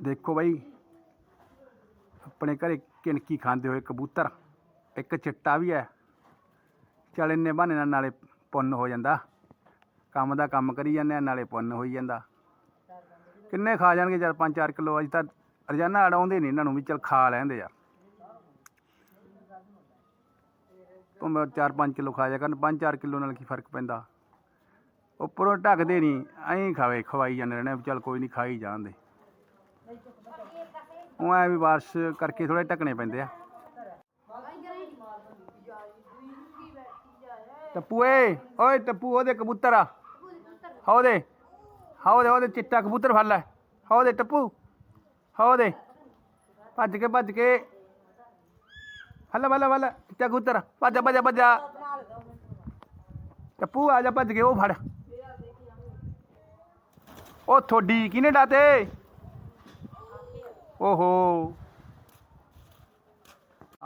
ਦੇਖੋ ਬਾਈ, ਆਪਣੇ ਘਰੇ ਕਿਣਕੀ ਖਾਂਦੇ ਹੋਏ ਕਬੂਤਰ, ਇੱਕ ਚਿੱਟਾ ਵੀ ਹੈ। ਚੱਲ ਇੰਨੇ ਬਹਾਨੇ ਨਾਲ ਨਾਲੇ ਪੁੰਨ ਹੋ ਜਾਂਦਾ। ਕੰਮ ਦਾ ਕੰਮ ਕਰੀ ਜਾਂਦੇ ਆ, ਨਾਲੇ ਪੁੰਨ ਹੋਈ ਜਾਂਦਾ। ਕਿੰਨੇ ਖਾ ਜਾਣਗੇ ਚਾਰ 5-4 ਕਿਲੋ, ਅੱਜ ਤਾਂ ਰੋਜ਼ਾਨਾ ਅੜਾਉਂਦੇ ਨਹੀਂ ਇਹਨਾਂ ਨੂੰ ਵੀ, ਚੱਲ ਖਾ ਲੈਂਦੇ ਆ। ਭਾਵੇਂ 4-5 ਕਿਲੋ ਖਾ ਜਾ ਕਰਨ 5-4 ਕਿਲੋ ਨਾਲ ਕੀ ਫ਼ਰਕ ਪੈਂਦਾ? ਉੱਪਰੋਂ ਢੱਕਦੇ ਨਹੀਂ ਐਂ ਖਾਵੇ, ਖਵਾਈ ਜਾਂਦੇ ਰਹਿਣੇ ਵੀ ਚੱਲ ਕੋਈ ਨਹੀਂ ਖਾਈ ਜਾਂਦੇ ਉਹ ਐ ਵੀ ਬਾਰਿਸ਼ ਕਰਕੇ ਥੋੜੇ ਢੱਕਣੇ ਪੈਂਦੇ ਆ ਟੱਪੂ ਏ ਓਏ ਟੱਪੂ ਉਹਦੇ ਕਬੂਤਰ ਆ ਉਹਦੇ ਉਹਦੇ ਉਹਦੇ ਚਿੱਟਾ ਕਬੂਤਰ ਫੜ ਲੈ ਉਹਦੇ ਟੱਪੂ ਉਹਦੇ ਭੱਜ ਕੇ ਭੱਜ ਕੇ ਹੱਲਾ ਬੱਲਾ ਬੱਲਾ ਚਿੱਟਾ ਕਬੂਤਰ ਭੱਜ ਭੱਜ ਭੱਜ ਟੱਪੂ ਆ ਜਾ ਭੱਜ ਕੇ ਉਹ ਫੜ ਉਹ ਥੋਡੀ ਕਿਨੇ ਡਾਤੇ ओहो।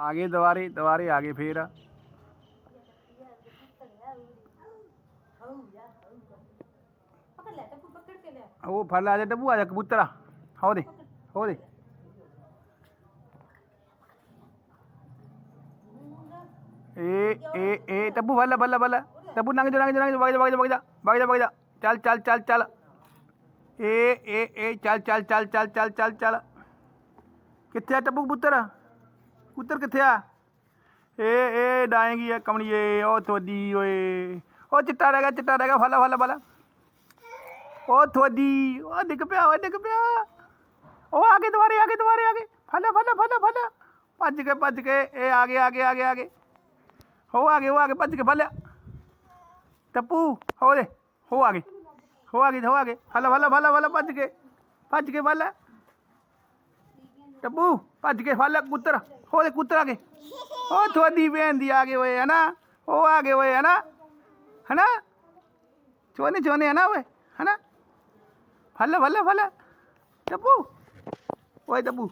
आगे दवारी दवारी आगे फिर। वो फल आ जा, डब्बू आ जा, कबूतर हो दे हो दे। ए ए ए टब्बू भला भला भला टब्बू नांगे जो नांगे जो नांगे भाग जा भाग जा, भाग चल चल चल चल। ए ए ए, चल चल चल चल चल चल चल। ਕਿੱਥੇ ਆ ਟੱਪੂ ਕਬੂਤਰ ਕਬੂਤਰ ਕਿੱਥੇ ਆ ਏ ਏ ਡਾਏਗੀ ਆ ਕਮਣੀਏ ਉਹ ਥੋਦੀ ਓਏ ਉਹ ਚਿੱਟਾ ਰਹਿ ਗਿਆ ਚਿੱਟਾ ਰਹਿ ਗਿਆ ਫੜ ਲੈ ਫੜ ਲੈ ਫੜ ਲੈ ਉਹ ਥੋਦੀ ਉਹ ਡਿੱਗ ਪਿਆ ਉਹ ਡਿੱਗ ਪਿਆ ਉਹ ਆ ਗਏ ਦੁਬਾਰੇ ਆ ਗਏ ਦੁਬਾਰੇ ਆ ਗਏ ਫੜ ਲੈ ਫੜ ਲੈ ਫੜ ਲੈ ਫੜ ਲੈ ਭੱਜ ਕੇ ਭੱਜ ਕੇ ਇਹ ਆ ਗਏ ਆ ਗਏ ਆ ਗਏ ਆ ਗਏ ਹੋ ਆ ਗਏ ਹੋ ਆ ਗਏ ਭੱਜ ਕੇ ਫੜ ਲਿਆ ਟੱਪੂ ਹੋ ਦੇ ਹੋ ਆ ਗਏ ਹੋ ਆ ਗਏ ਹੋ ਆ ਗਏ ਫੜ ਲੈ ਫੜ ਲੈ ਫੜ ਲੈ ਫੜ ਲੈ ਭੱਜ ਕੇ ਭੱਜ ਕੇ ਫੜ ਟੱਬੂ, ਭੱਜ ਕੇ ਫੜ ਲੈ ਕੁੱਤਰ ਹੋਲੇ ਕੁੱਤਰ ਆ ਗਏ ਉਹ ਤੁਹਾਡੀ ਭੈਣ ਦੀ ਆ ਗਏ ਹੋਏ ਹੈ ਨਾ ਉਹ ਆ ਗਏ ਹੋਏ ਹੈ ਨਾ ਹੈ ਨਾ ਚੋਨੇ ਚੋਨੇ ਹੈ ਨਾ ਓਏ? ਹੈ ਨਾ ਫੜ ਲੈ ਫੜ ਲੈ ਫੜ ਲੈ। ਟੱਬੂ, ਓਏ ਟੱਬੂ